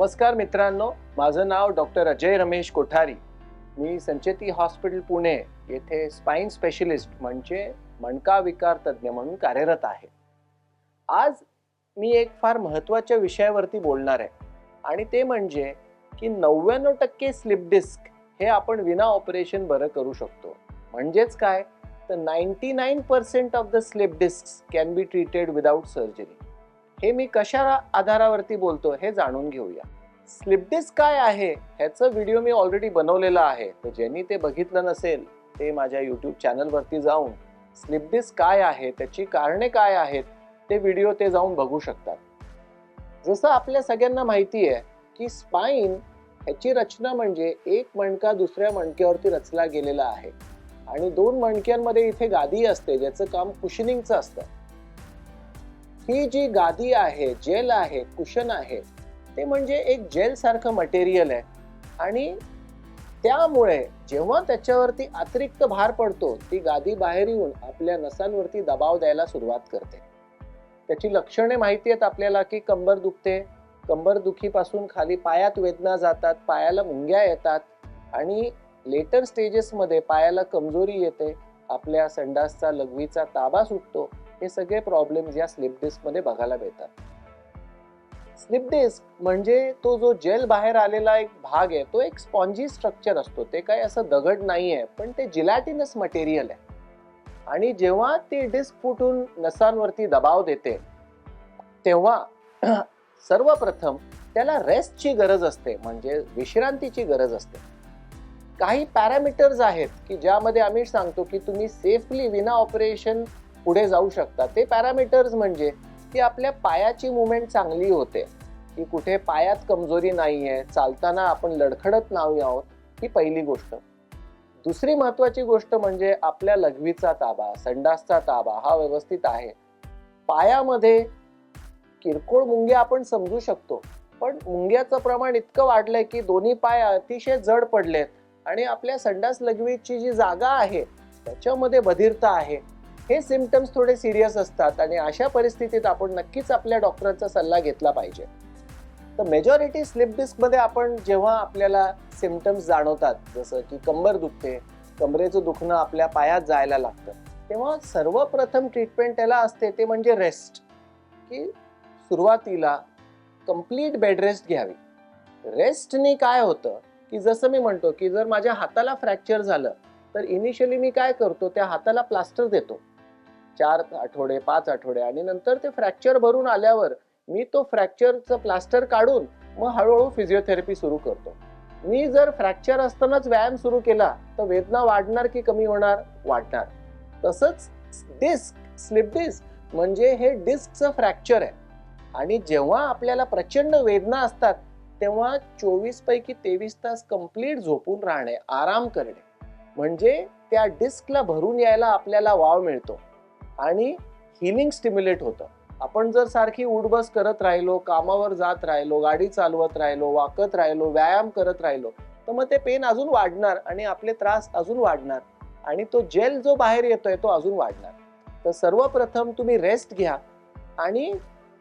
नमस्कार मित्रांनो माझं नाव डॉक्टर अजय रमेश कोठारी. मी संचेती हॉस्पिटल पुणे येथे स्पाईन स्पेशलिस्ट म्हणजे मणका विकार तज्ज्ञ म्हणून कार्यरत आहे. आज मी एक फार महत्त्वाच्या विषयावरती बोलणार आहे आणि ते म्हणजे की नव्याण्णव टक्के स्लिप डिस्क हे आपण विना ऑपरेशन बरं करू शकतो. म्हणजेच काय? तर ninety nine percent of the slip disc can be treated without surgery. हे मी कशा आधारावरती बोलतो हे जाणून घेऊया. स्लिप डिस्क काय आहे? ह्याचं व्हिडिओ मी ऑलरेडी बनवलेला आहे. तर ज्यांनी ते बघितलं नसेल ते माझ्या यूट्यूब चॅनलवरती जाऊन स्लिप डिस्क काय आहे त्याची कारणे काय आहेत ते व्हिडिओ ते जाऊन बघू शकतात. जसं आपल्या सगळ्यांना माहिती आहे की स्पाईन ह्याची रचना म्हणजे एक मणका दुसऱ्या मणक्यावरती रचला गेलेला आहे. आणि दोन मणक्यांमध्ये इथे गादी असते ज्याचं काम कुशनिंगचं असतं. ही जी गादी आहे जेल आहे कुशन आहे ते म्हणजे एक जेल सारखं मटेरियल आहे. आणि त्यामुळे जेव्हा त्याच्यावरती अतिरिक्त भार पडतो ती गादी बाहेर येऊन आपल्या नसांवरती दबाव द्यायला सुरुवात करते. त्याची लक्षणे माहिती आहेत आपल्याला की कंबर दुखते कंबर दुखीपासून खाली पायात वेदना जातात पायाला मुंग्या येतात आणि लेटर स्टेजेसमध्ये पायाला कमजोरी येते आपल्या संडासचा लघवीचा ताबा सुटतो हे सगळे प्रॉब्लेम्स या स्लिप डिस्कमध्ये बघायला मिळतात. स्लिप डिस्क म्हणजे तो जो जेल बाहेर आलेला एक भाग आहे तो एक स्पॉन्जी स्ट्रक्चर असतो. ते काही असं दगड नाही आहे पण ते जिलॅटिनस मटेरियल आहे. आणि जेव्हा ती डिस्क फुटून नसांवरती दबाव देते तेव्हा सर्वप्रथम त्याला रेस्टची गरज असते म्हणजे विश्रांतीची गरज असते. काही पॅरामीटर्स आहेत की ज्यामध्ये आम्ही सांगतो की तुम्ही सेफली विना ऑपरेशन पुढे जाऊ शकता ते पॅरामीटर्स म्हणजे की आपल्या पायाची मुवमेंट चांगली होते. की कुठे पायात कमजोरी नाही आहे चालताना आपण लडखडत नाही आहोत ही पहिली गोष्ट. दुसरी महत्वाची गोष्ट म्हणजे आपल्या लघवीचा ताबा संडासचा ताबा हा व्यवस्थित आहे. पायामध्ये किरकोळ मुंग्या आपण समजू शकतो पण मुंग्याचं प्रमाण इतकं वाढलंय की दोन्ही पाय अतिशय जड पडलेत आणि आपल्या संडास लघवीची जी जागा आहे त्याच्यामध्ये बधिरता आहे. हे सिमटम्स थोडे सिरियस असतात आणि अशा परिस्थितीत आपण नक्कीच आपल्या डॉक्टरांचा सल्ला घेतला पाहिजे. तर मेजॉरिटी स्लिप डिस्कमध्ये आपण जेव्हा आपल्याला सिमटम्स जाणवतात जसं की कंबर दुखते कमरेचं दुखणं आपल्या पायात जायला लागतं तेव्हा सर्वप्रथम ट्रीटमेंट त्याला असते ते म्हणजे रेस्ट की सुरुवातीला कंप्लीट बेड रेस्ट घ्यावी. रेस्टने काय होतं? की जसं मी म्हणतो की जर माझ्या हाताला फ्रॅक्चर झालं तर इनिशियली मी काय करतो त्या हाताला प्लास्टर देतो. चार आठवडे पाच आठवडे आणि नंतर ते फ्रॅक्चर भरून आल्यावर मी तो फ्रॅक्चरचं प्लास्टर काढून मग हळूहळू फिजिओथेरपी सुरू करतो. मी जर फ्रॅक्चर असतानाच व्यायाम सुरू केला तर वेदना वाढणार की कमी होणार? वाढणार. तसंच डिस्क स्लिप डिस्क म्हणजे हे डिस्कचं फ्रॅक्चर आहे. आणि जेव्हा आपल्याला प्रचंड वेदना असतात तेव्हा चोवीस पैकी तेवीस तास कंप्लीट झोपून राहणे आराम करणे. म्हणजे त्या डिस्कला भरून यायला आपल्याला वाव मिळतो. आणि हिलिंग स्टिम्युलेट होतं. आपण जर सारखी उडबस करत राहिलो कामावर जात राहिलो गाडी चालवत राहिलो वाकत राहिलो व्यायाम करत राहिलो तर मग ते पेन अजून वाढणार आणि आपले त्रास अजून वाढणार आणि तो जेल जो बाहेर येतोय तो अजून वाढणार. तर सर्वप्रथम तुम्ही रेस्ट घ्या आणि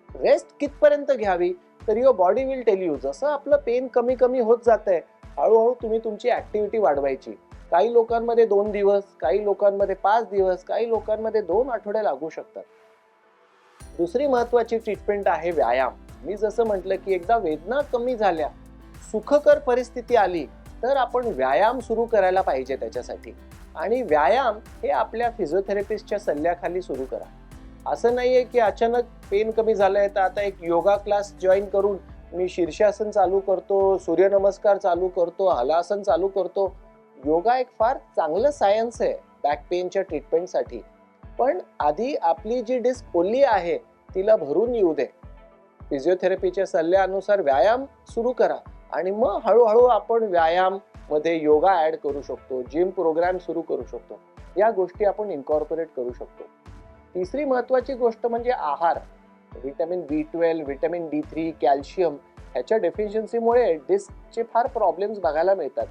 रेस्ट कितपर्यंत घ्यावी? तर your body will tell you जसं आपलं पेन कमी कमी होत जात आहे हळूहळू तुम्ही तुमची ऍक्टिव्हिटी वाढवायची. काही लोकांमध्ये दोन दिवस काही लोकांमध्ये पाच दिवस काही लोकांमध्ये दोन आठवडे लागू शकतात. दुसरी महत्वाची ट्रीटमेंट आहे व्यायाम. मी जसं म्हटलं की एकदा वेदना कमी झाल्या सुखकर परिस्थिती आली तर आपण व्यायाम सुरू करायला पाहिजे त्याच्यासाठी. आणि व्यायाम हे आपल्या फिजिओथेरपिस्टच्या सल्ल्याखाली सुरू करा. असं नाही आहे की अचानक पेन कमी झालंय तर आता एक योगा क्लास जॉईन करून मी शीर्षासन चालू करतो सूर्यनमस्कार चालू करतो हलासन चालू करतो योगा एक फार चांगलं सायन्स आहे बॅक पेनच्या ट्रीटमेंटसाठी पण आधी आपली जी डिस्क ओली आहे तिला भरून येऊ दे. फिजिओथेरपीच्या सल्ल्यानुसार व्यायाम सुरू करा. आणि मग हळूहळू आपण व्यायाममध्ये योगा ऍड करू शकतो जिम प्रोग्राम सुरू करू शकतो. या गोष्टी आपण इन्कॉर्पोरेट करू शकतो. तिसरी महत्वाची गोष्ट म्हणजे आहार. Vitamin B twelve vitamin D three calcium ह्याच्या डेफिशियन्सीमुळे डिस्कचे फार प्रॉब्लेम्स बघायला मिळतात.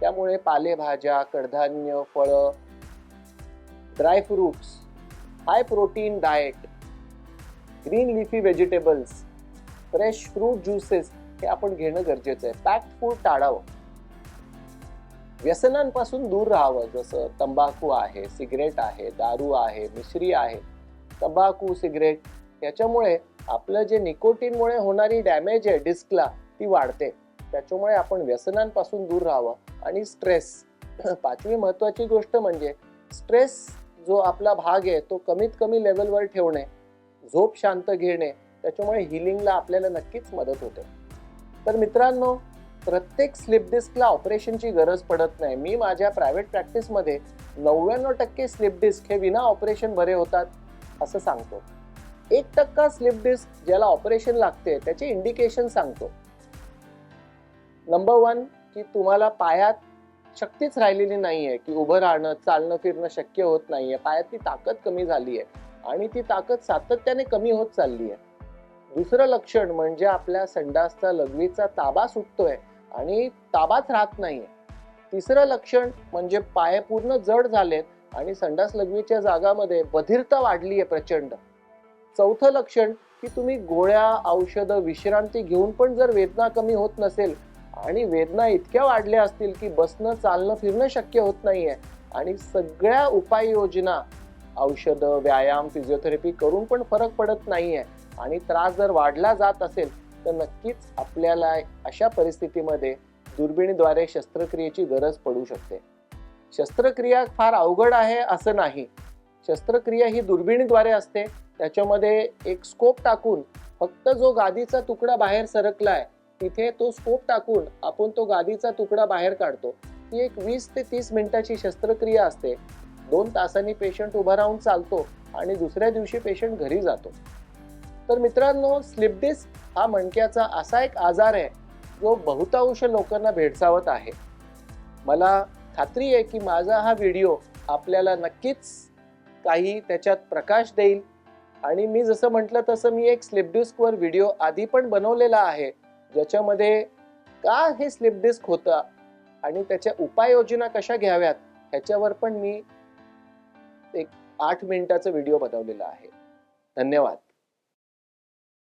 त्यामुळे पालेभाज्या कडधान्य फळं dry fruits high protein diet green leafy vegetables fresh fruit juices हे आपण घेणं गरजेचं आहे. पॅक्ड फूड टाळावं. व्यसनांपासून दूर राहावं. जसं तंबाखू आहे सिगरेट आहे दारू आहे मिश्री आहे. तंबाखू सिगरेट याच्यामुळे आपलं जे निकोटीनमुळे होणारी डॅमेज आहे डिस्कला ती वाढते. त्याच्यामुळे आपण व्यसनांपासून दूर राहावं. आणि स्ट्रेस पाचवी महत्वाची गोष्ट म्हणजे स्ट्रेस जो आपला भाग आहे तो कमीत कमी लेवलवर ठेवणे झोप शांत घेणे त्याच्यामुळे हिलिंगला आपल्याला नक्कीच मदत होते. तर मित्रांनो प्रत्येक स्लिप डिस्कला ऑपरेशनची गरज पडत नाही. मी माझ्या प्रायव्हेट प्रॅक्टिसमध्ये नव्याण्णव टक्के स्लिप डिस्क हे विना ऑपरेशन बरे होतात असं सांगतो. एक टक्का स्लिप डिस्क ज्याला ऑपरेशन लागते त्याचे इंडिकेशन सांगतो. नंबर वन की तुम्हाला पायात शक्तीच राहिलेली नाहीये की उभं राहणं चालणं फिरणं शक्य होत नाहीये. पायातली ताकद कमी झाली आहे आणि ती ताकद सातत्याने कमी होत चालली आहे दुसरं लक्षण म्हणजे आपल्या संडासचा लघवीचा ताबा सुटतोय आणि ताबाच राहत नाहीये. तिसरं लक्षण म्हणजे पाय पूर्ण जड झालेत आणि संडास लघवीच्या जागामध्ये बधिरता वाढली आहे प्रचंड. चौथं लक्षण की तुम्ही गोळ्या औषधं विश्रांती घेऊन पण जर वेदना कमी होत नसेल आणि वेदना इतक्या वाढल्या असतील की बसणं चालणं फिरणं शक्य होत नाहीये. आणि सगळ्या उपाययोजना औषधं व्यायाम फिजिओथेरपी करून पण फरक पडत नाहीये. आणि त्रास जर वाढला जात असेल तर नक्कीच आपल्याला अशा परिस्थितीमध्ये दुर्बिणीद्वारे शस्त्रक्रियेची गरज पडू शकते. शस्त्रक्रिया फार अवघड आहे असं नाही. शस्त्रक्रिया ही दुर्बिणीद्वारे असते. त्याच्यामध्ये एक स्कोप टाकून फक्त जो गादीचा तुकडा बाहेर सरकलाय तिथे तो स्कोप टाकून आपण तो गादीचा तुकडा बाहेर काढतो. ही एक वीस ते तीस मिनिटाची शस्त्रक्रिया असते. दोन तासांनी पेशंट उभा राहून चालतो आणि दुसऱ्या दिवशी पेशंट घरी जातो. तर मित्रांनो स्लिप डिस्क हा मणक्याचा असा एक आजार आहे जो बहुतांश लोकांना भेडसावत आहे. मला खात्री आहे की माझा हा व्हिडिओ आपल्याला नक्कीच काही त्याच्यात प्रकाश देईल. आणि मी जसं म्हटलं तसं मी एक स्लिप डिस्कवर व्हिडिओ आधी पण बनवलेला आहे. ज्याच्यामध्ये का हे स्लिप डिस्क होतं आणि त्याच्या उपाययोजना कशा घ्याव्यात ह्याच्यावर पण मी एक आठ मिनिटाचा व्हिडिओ बनवलेला आहे. धन्यवाद.